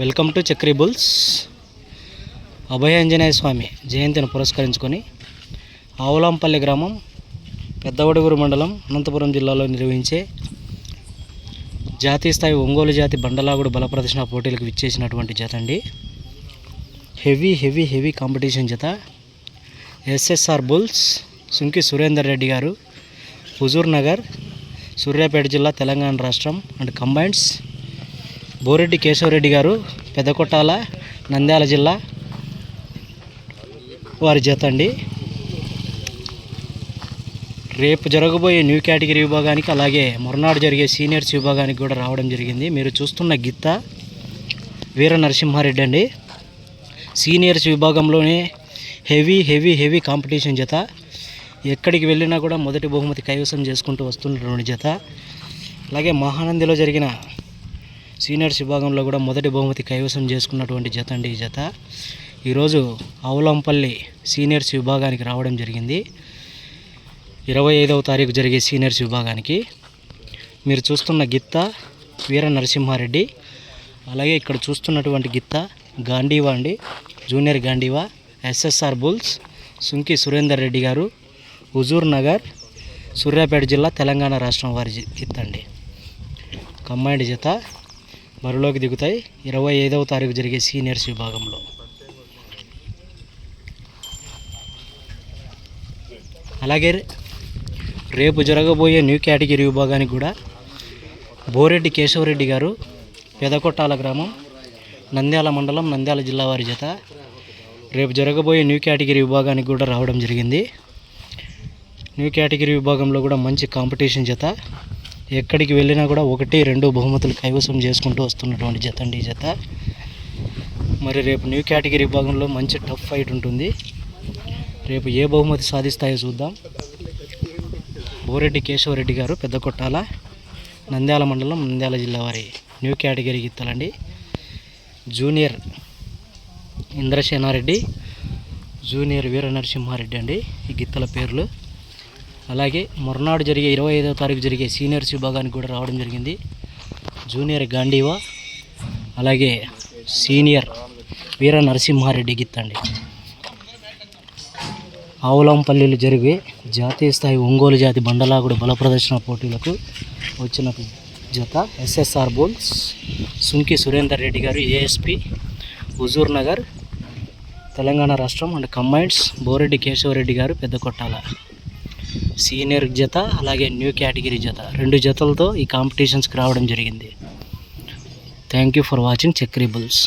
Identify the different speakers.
Speaker 1: Welcome to Chakri bulls. Abhayanjaneya Swami జయంతిని పురస్కరించుకొని ఆవులాంపల్లి గ్రామం పెద్దవడుగురు మండలం అనంతపురం జిల్లాలో నిర్వహించే జాతీయ స్థాయి ఒంగోలు జాతి బండలాగుడు బల ప్రదర్శన పోటీలకు విచ్చేసినటువంటి జత అండి. హెవీ హెవీ హెవీ కాంపిటీషన్ జత. ఎస్ఎస్ఆర్ బుల్స్ సుంకి సురేందర్ రెడ్డి గారు హుజూర్ నగర్ సూర్యాపేట జిల్లా తెలంగాణ రాష్ట్రం అండ్ కంబైన్స్. బోరెడ్డి కేశవరెడ్డి గారు పెద్దకొట్టాల నంద్యాల జిల్లా వారి జత అండి. రేపు జరగబోయే న్యూ కేటగిరీ విభాగానికి అలాగే మరునాడు జరిగే సీనియర్స్ విభాగానికి కూడా రావడం జరిగింది. మీరు చూస్తున్న గిత్త వీర నరసింహారెడ్డి అండి. సీనియర్స్ విభాగంలోనే హెవీ హెవీ హెవీ కాంపిటీషన్ జత. ఎక్కడికి వెళ్ళినా కూడా మొదటి బహుమతి కైవసం చేసుకుంటూ వస్తున్నటువంటి జత. అలాగే మహానందిలో జరిగిన సీనియర్స్ విభాగంలో కూడా మొదటి బహుమతి కైవసం చేసుకున్నటువంటి జత అండి ఈ జత. ఈరోజు ఆవులంపల్లి సీనియర్స్ విభాగానికి రావడం జరిగింది. ఇరవై ఐదవ తారీఖు జరిగే సీనియర్స్ విభాగానికి. మీరు చూస్తున్న గిత్త వీర నరసింహారెడ్డి అలాగే ఇక్కడ చూస్తున్నటువంటి గిత్త గాంధీవా అండి junior Gandiva SSR bulls Sunki Surender Reddy గారు హుజూర్ నగర్ సూర్యాపేట జిల్లా తెలంగాణ రాష్ట్రం వారి గిత్త అండి. కంబైండ్ జత. బరిలోకి దిగుతాయి. ఇరవై ఐదవ తారీఖు జరిగే సీనియర్స్ విభాగంలో. అలాగే రేపు జరగబోయే న్యూ కేటగిరీ విభాగానికి కూడా బోరెడ్డి కేశవరెడ్డి గారు పెదకొట్టాల గ్రామం నంద్యాల మండలం నంద్యాల జిల్లా వారి జత రేపు జరగబోయే న్యూ కేటగిరీ విభాగానికి కూడా రావడం జరిగింది. న్యూ కేటగిరీ విభాగంలో కూడా మంచి కాంపిటీషన్ జత. ఎక్కడికి వెళ్ళినా కూడా ఒకటి రెండు బహుమతులు కైవసం చేసుకుంటూ వస్తున్నటువంటి జత అండి ఈ జత. మరి రేపు న్యూ కేటగిరీ విభాగంలో మంచి టఫ్ ఫైట్ ఉంటుంది. రేపు ఏ బహుమతి సాధిస్తాయో చూద్దాం. బోరెడ్డి కేశవరెడ్డి గారు పెద్ద కొట్టాల. నంద్యాల మండలం నంద్యాల జిల్లా వారి న్యూ కేటగిరీ గిత్తలండి. జూనియర్ ఇంద్రసేనారెడ్డి జూనియర్ వీర నరసింహారెడ్డి అండి. ఈ గిత్తల పేర్లు అలాగే మరునాడు జరిగే ఇరవై ఐదవ తారీఖు జరిగే సీనియర్స్ విభాగానికి కూడా రావడం జరిగింది. జూనియర్ గాంధీవా అలాగే సీనియర్ వీర నరసింహారెడ్డి గిత్తండి. ఆవులంపల్లిలో జరిగే జాతీయ స్థాయి ఒంగోలు జాతి బండలాగుడు బల ప్రదర్శన పోటీలకు వచ్చిన జత ఎస్ఎస్ఆర్ బోల్స్ సుంకి సురేందర్ రెడ్డి గారు ఏఎస్పి హుజూర్ నగర్ తెలంగాణ రాష్ట్రం అండ్ కంబైన్స్ బోరెడ్డి కేశవరెడ్డి గారు పెద్ద కొట్టాల. సీనియర్ జత అలాగే న్యూ కేటగిరీ జత. రెండు జతలతో ఈ కాంపిటీషన్స్కి రావడం జరిగింది. Thank you for watching Chakri bulls